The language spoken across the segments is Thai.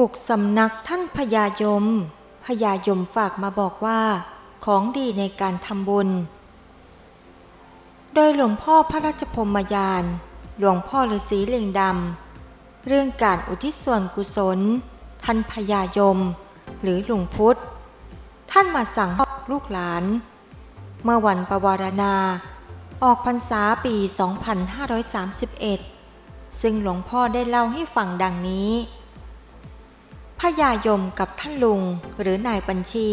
บุกสำนักท่านพญายม พญายมฝากมาบอกว่า ของดีในการทำบุญ โดยหลวงพ่อพระราชพรหมยาน หลวงพ่อฤาษีเลิงดำ เรื่องการอุทิศส่วนกุศล ท่านพญายม หรือหลวงพุทธ ท่านมาสั่งลูกหลาน เมื่อวันประวารณา ออกพรรษาปี 2531 ซึ่งหลวงพ่อได้เล่าให้ฟังดังนี้ พญายมกับท่านลุงหรือนายบัญชี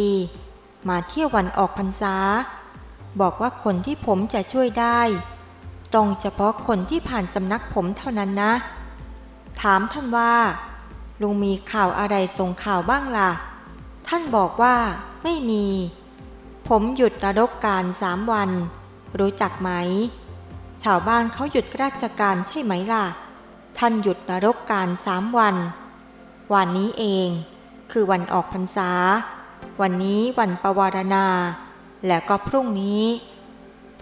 มาเที่ยววันออกพรรษา บอกว่าคนที่ผมจะช่วยได้ต้องเฉพาะคนที่ผ่านสำนักผมเท่านั้นนะ ถามท่านว่า ลุงมีข่าวอะไรส่งข่าวบ้างล่ะ ท่านบอกว่าไม่มี ผมหยุดนรกการสามวัน รู้จักไหม ชาวบ้านเขาหยุดราชการใช่ไหมล่ะ ท่านหยุดนรกการสามวัน วันนี้เอง คือวันออกพรรษา วันนี้วันประวารณา และก็พรุ่งนี้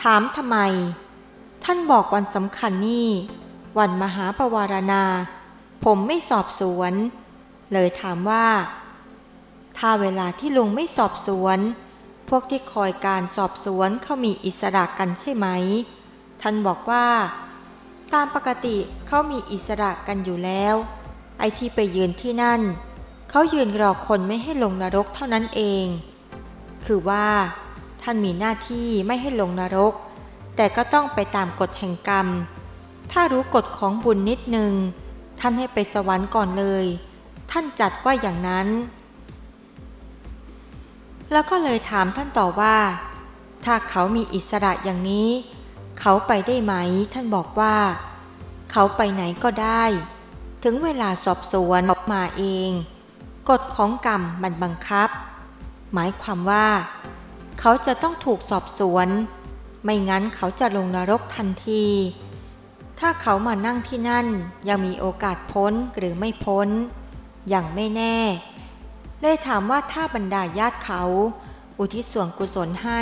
ถามทำไม ท่านบอกวันสำคัญนี่ วันมหาประวารณา ผมไม่สอบสวน เลยถามว่า ถ้าเวลาที่ลุงไม่สอบสวน พวกที่คอยการสอบสวนเขามีอิสระกันใช่ไหม ท่านบอกว่า ตามปกติเขามีอิสระกันอยู่แล้ว ไอ้ที่ไปยืนที่นั่น เขายืนรอคนไม่ให้ลงนรกเท่านั้นเอง คือว่า ท่านมีหน้าที่ไม่ให้ลงนรก แต่ก็ต้องไปตามกฎแห่งกรรม ถ้ารู้กฎของบุญนิดนึง ท่านให้ไปสวรรค์ก่อนเลย ท่านจัดว่าอย่างนั้น แล้วก็เลยถามท่านต่อว่า ถ้าเขามีอิสระอย่างนี้ เขาไปได้ไหม ท่านบอกว่า เขาไปไหนก็ได้ ถึงเวลาสอบสวนออกมาเอง กฎของกรรมมันบังคับ หมายความว่า เขาจะต้องถูกสอบสวน ไม่งั้นเขาจะลงนรกทันที ถ้าเขามานั่งที่นั่นยังมีโอกาสพ้นหรือไม่พ้น อย่างไม่แน่ เลยถามว่าถ้าบรรดาญาติเขา อุทิศส่วนกุศลให้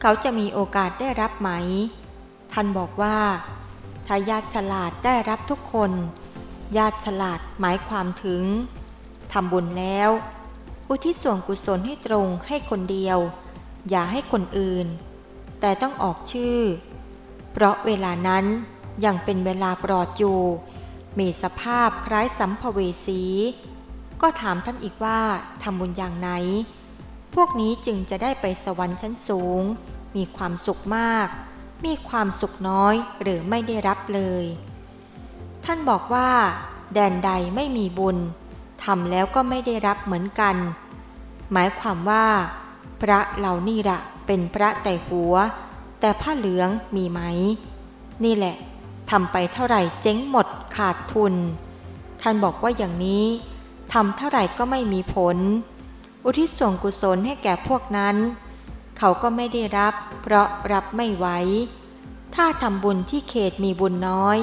เขาจะมีโอกาสได้รับไหม ท่านบอกว่าถ้าญาติฉลาดได้รับทุกคน ญาติฉลาดหมายความถึงทำบุญแล้ว อุทิศส่วนกุศลให้ตรงให้คนเดียว อย่าให้คนอื่น แต่ต้องออกชื่อ เพราะเวลานั้นยังเป็นเวลาปลอดอยู่ มีสภาพคล้ายสัมภเวสี ก็ถามท่านอีกว่าทำบุญอย่างไหน พวกนี้จึงจะได้ไปสวรรค์ชั้นสูง มีความสุขมาก มีความสุขน้อยหรือไม่ได้รับเลย ท่านบอกว่า แดนใดไม่มีบุญทำแล้วก็ไม่ได้รับเหมือนกัน หมายความว่า พระเหล่านี่ละเป็นพระแต่หัว แต่ผ้าเหลืองมีไหม นี่แหละทำไปเท่าไหร่เจ๊งหมดขาดทุน ท่านบอกว่าอย่างนี้ทำเท่าไหร่ก็ไม่มีผล อุทิศส่วนกุศลให้แก่พวกนั้น เขาก็ไม่ได้รับ เพราะรับไม่ไหวถ้าทำบุญที่เขตมีบุญน้อย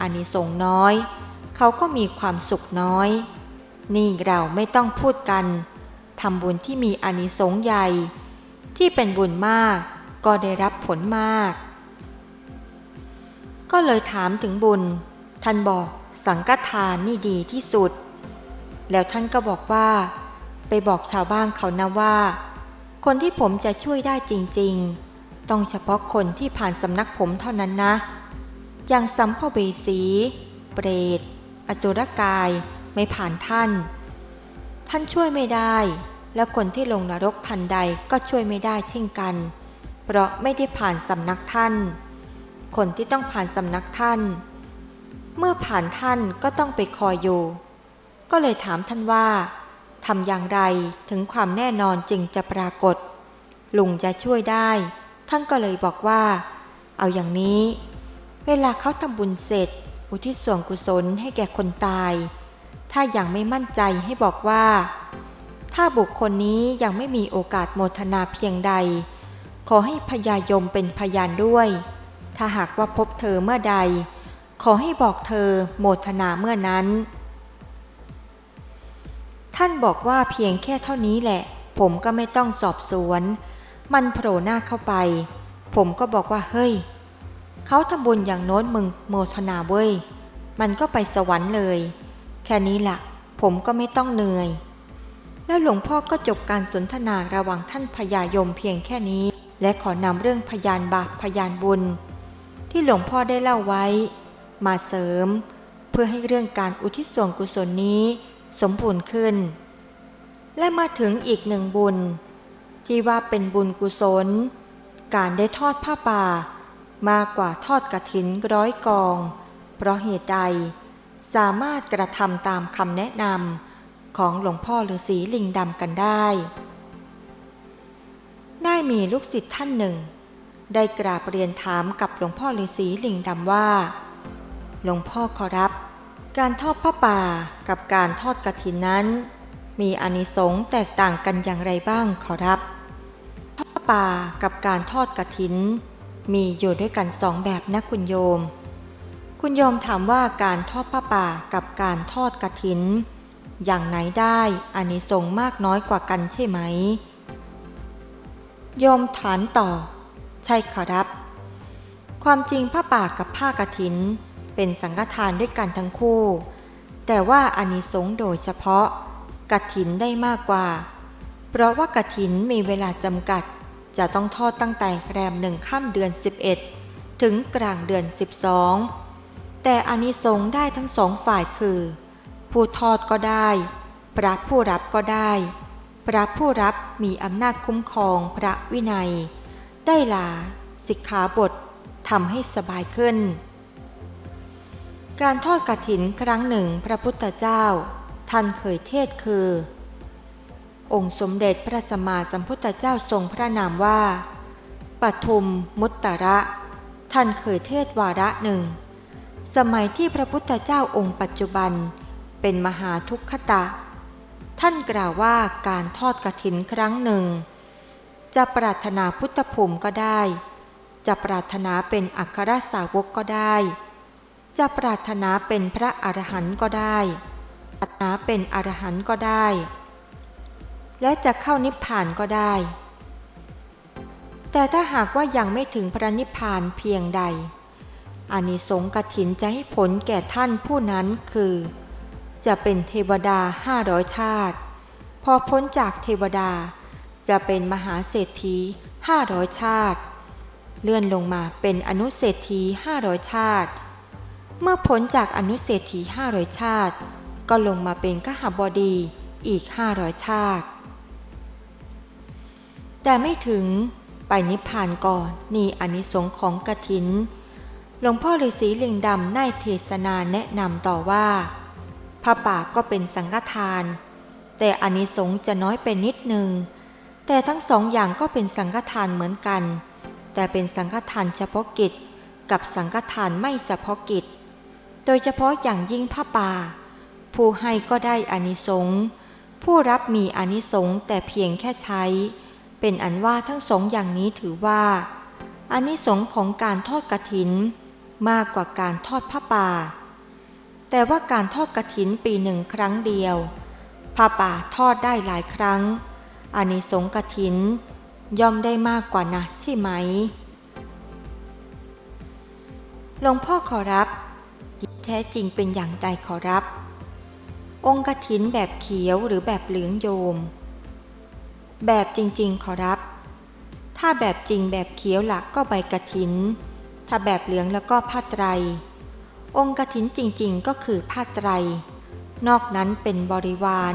อานิสงส์น้อย เขาก็มีความสุขน้อย นี่เราไม่ต้องพูดกันทำบุญที่มีอานิสงส์ใหญ่ ที่เป็นบุญมากก็ได้รับผลมาก ก็เลยถามถึงบุญ ท่านบอกสังฆทานนี่ดีที่สุด แล้วท่านก็บอกว่า ไปบอกชาวบ้านเขานะว่า คนที่ผมจะช่วยได้จริง ๆ ต้องเฉพาะคนที่ผ่านสำนักผมเท่านั้นนะ อย่างสัมภเวสี เปรต อสุรกายไม่ผ่านท่าน ท่านช่วยไม่ได้ แล้วคนที่ลงนรกทันใดก็ช่วยไม่ได้เช่นกัน เพราะไม่ได้ผ่านสำนักท่าน คนที่ต้องผ่านสำนักท่าน เมื่อผ่านท่านก็ต้องไปคอยอยู่ ก็เลยถามท่านว่าทำอย่างไรถึงความแน่นอนจึงจะปรากฏ ลุงจะช่วยได้ ท่านก็เลยบอกว่า เอาอย่างนี้ เวลาเขาทำบุญเสร็จ อุทิศส่วนกุศลให้แก่คนตาย ถ้ายังไม่มั่นใจให้บอกว่า ถ้าบุคคลนี้ยังไม่มีโอกาสโมทนาเพียงใด ขอให้พญายมเป็นพยานด้วย ถ้าหากว่าพบเธอเมื่อใด ขอให้บอกเธอโมทนาเมื่อนั้น ท่านบอกว่าเพียงแค่เท่านี้แหละ ผมก็ไม่ต้องสอบสวน มันโผล่หน้าเข้าไป ผมก็บอกว่าเฮ้ย เขาทำบุญอย่างโน้นมึงโมทนาเว้ย มันก็ไปสวรรค์เลย แค่นี้ละ่ะ ผมก็ไม่ต้องเหนื่อย แล้วหลวงพ่อก็จบการสนทนาระหว่างท่านพญายมเพียงแค่นี้ และขอนำเรื่องพยานบาปพยานบุญ ที่หลวงพ่อได้เล่าไว้ มาเสริม เพื่อให้เรื่องการอุทิศส่วนกุศลนี้สมบูรณ์ขึ้น และมาถึงอีกหนึ่งบุญ ที่ว่าเป็นบุญกุศล การได้ทอดผ้าป่า มากกว่าทอดกระถินร้อยกอง เพราะเหตุใด สามารถกระทำตามคำแนะนำของหลวงพ่อฤาษีลิงดำกันได้ ได้มีลูกศิษย์ท่านหนึ่ง ได้กราบเรียนถามกับหลวงพ่อฤาษีลิงดำว่า หลวงพ่อขอรับ การทอดผ้าป่ากับการทอดกระถินนั้น มีอานิสงส์แตกต่างกันอย่างไรบ้างขอรับทอดป่ากับการทอดกระถิน มีอยู่ด้วยกันสองแบบนะคุณโยม คุณโยมถามว่าการทอดผ้าป่ากับการทอดกระถิน อย่างไหนได้อานิสงส์มากน้อยกว่ากันใช่ไหม โยมถานต่อ ใช่ขอรับ ความจริงผ้าป่ากับผ้ากระถิน เป็นสังฆทานด้วยกันทั้งคู่ แต่ว่าอานิสงส์โดยเฉพาะกระถินได้มากกว่า เพราะว่ากระถินมีเวลาจำกัด จะต้องทอดตั้งแต่แรมหนึ่งค่ำเดือน 11 ถึงกลางเดือน 12 แต่อานิสงส์ได้ทั้งสองฝ่ายคือ ผู้ทอดก็ได้ พระผู้รับก็ได้ พระผู้รับมีอำนาจคุ้มครองพระวินัย ได้ลาสิกขาบททำให้สบายขึ้น การทอดกระถินครั้งหนึ่งพระพุทธเจ้า ท่านเคยเทศคือ องค์สมเด็จพระสัมมาสัมพุทธเจ้าทรงพระนามว่า ปทุมมุตตระท่านเคยเทศวาระหนึ่ง สมัยที่พระพุทธเจ้าองค์ปัจจุบัน เป็นมหาทุกขตะ ท่านกล่าวว่าการทอดกระถินครั้งหนึ่ง จะปรารถนาพุทธภูมิก็ได้ จะปรารถนาเป็นอัครสาวกก็ได้ จะปรารถนาเป็นพระอรหันต์ก็ได้ ปรารถนาเป็นอรหันต์ก็ได้ และจะเข้านิพพานก็ได้ แต่ถ้าหากว่ายังไม่ถึงพระนิพพานเพียงใดอานิสงส์กถินจะให้ผลแก่ท่านผู้นั้นคือ จะเป็นเทวดาห้าร้อยชาติ พอพ้นจากเทวดา จะเป็นมหาเศรษฐีห้าร้อยชาติ เลื่อนลงมาเป็นอนุเศรษฐีห้าร้อยชาติ เมื่อพ้นจากอนุเศรษฐีห้าร้อยชาติ ก็ลงมาเป็นกหบดีอีกห้าร้อยชาติ แต่ไม่ถึงไปนิพพานก่อนนี่อนิสงส์ของกถิน หลวงพ่อฤาษีลิงดำได้เทศนาแนะนำต่อว่าผ้าป่าก็เป็นสังฆทาน แต่อานิสงส์จะน้อยไปนิดหนึ่งแต่ทั้งสองอย่างก็เป็นสังฆทานเหมือนกัน แต่เป็นสังฆทานเฉพาะกิจ กับสังฆทานไม่เฉพาะกิจ โดยเฉพาะอย่างยิ่งผ้าป่า ผู้ให้ก็ได้อานิสงส์ผู้รับมีอานิสงส์แต่เพียงแค่ใช้ เป็นอันว่าทั้งสองอย่างนี้ถือว่าอานิสงส์ของการทอดกระถินมากกว่าการทอดผ้าป่า แต่ว่าการทอดกระถินปีหนึ่งครั้งเดียวผ้าป่าทอดได้หลายครั้งอานิสงส์กระถินย่อมได้มากกว่านะใช่ไหมหลวงพ่อขอรับ แท้จริงเป็นอย่างใดขอรับ องค์กระถินแบบเขียวหรือแบบเหลืองโยม แบบจริง ๆ ขอรับ ถ้าแบบจริงแบบเขียวหลักก็ใบกระถิน ถ้าแบบเหลืองแล้วก็ผ้าไตร องค์กถินจริง ๆ ก็คือผ้าไตร นอกนั้นเป็นบริวาร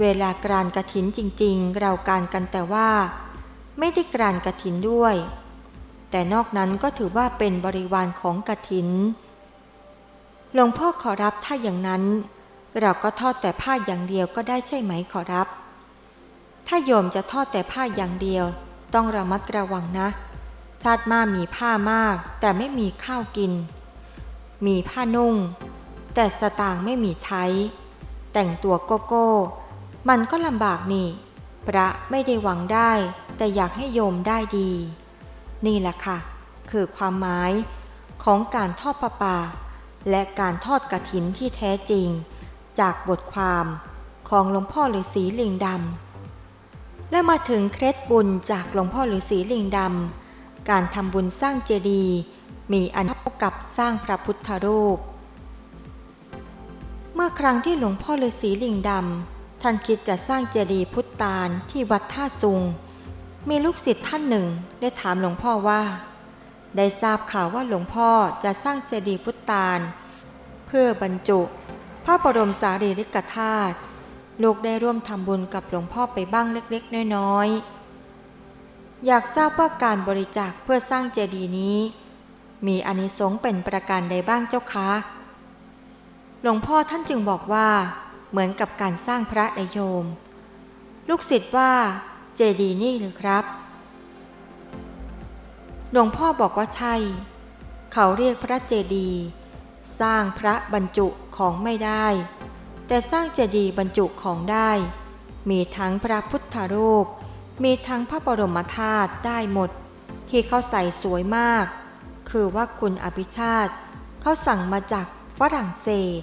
เวลากรานกระถินจริง ๆ เราการกันแต่ว่า ไม่ได้กรานกระถินด้วย แต่นอกนั้นก็ถือว่าเป็นบริวารของกระถิน หลวงพ่อขอรับถ้าอย่างนั้น เราก็ทอดแต่ผ้าอย่างเดียวก็ได้ใช่ไหมขอรับ ถ้าโยมจะทอดแต่ผ้าอย่างเดียว ต้องระมัดระวังนะ ชาติมามีผ้ามาก แต่ไม่มีข้าวกิน มีผ้านุ่ง แต่สตางค์ไม่มีใช้ แต่งตัวโกโก้ มันก็ลำบากนี่ พระไม่ได้หวังได้ แต่อยากให้โยมได้ดี นี่แหละค่ะ คือความหมายของการทอดประปา และการทอดกระถินที่แท้จริง จากบทความของหลวงพ่อฤาษีลิงดำ และมาถึงเคล็ดบุญจากหลวงพ่อฤาษีลิงดำ การทำบุญสร้างเจดีย์มีอันเท่ากับสร้างพระพุทธรูป เมื่อครั้งที่หลวงพ่อฤาษีลิงดำ ท่านคิดจะสร้างเจดีย์พุทธตาลที่วัดท่าซุง มีลูกศิษย์ท่านหนึ่งได้ถามหลวงพ่อว่า ได้ทราบข่าวว่าหลวงพ่อจะสร้างเจดีย์พุทธตาลเพื่อบรรจุ พระบรมสารีริกธาตุ ลูกได้ร่วมทำบุญกับหลวงพ่อไปบ้างเล็กๆ น้อยๆ อยากทราบว่าการบริจาคเพื่อสร้างเจดีย์นี้ มีอนิสงส์เป็นประการใดบ้างเจ้าคะ หลวงพ่อท่านจึงบอกว่า เหมือนกับการสร้างพระนโยม ลูกศิษย์ว่าเจดีย์นี่หรือครับ หลวงพ่อบอกว่าใช่ เขาเรียกพระเจดีย์สร้างพระบรรจุของไม่ได้ แต่สร้างเจดีย์บรรจุของได้ มีทั้งพระพุทธรูป มีทั้งพระบรมธาตุได้หมด ที่เขาใส่สวยมาก คือว่าคุณอภิชาติเขาสั่งมาจากฝรั่งเศส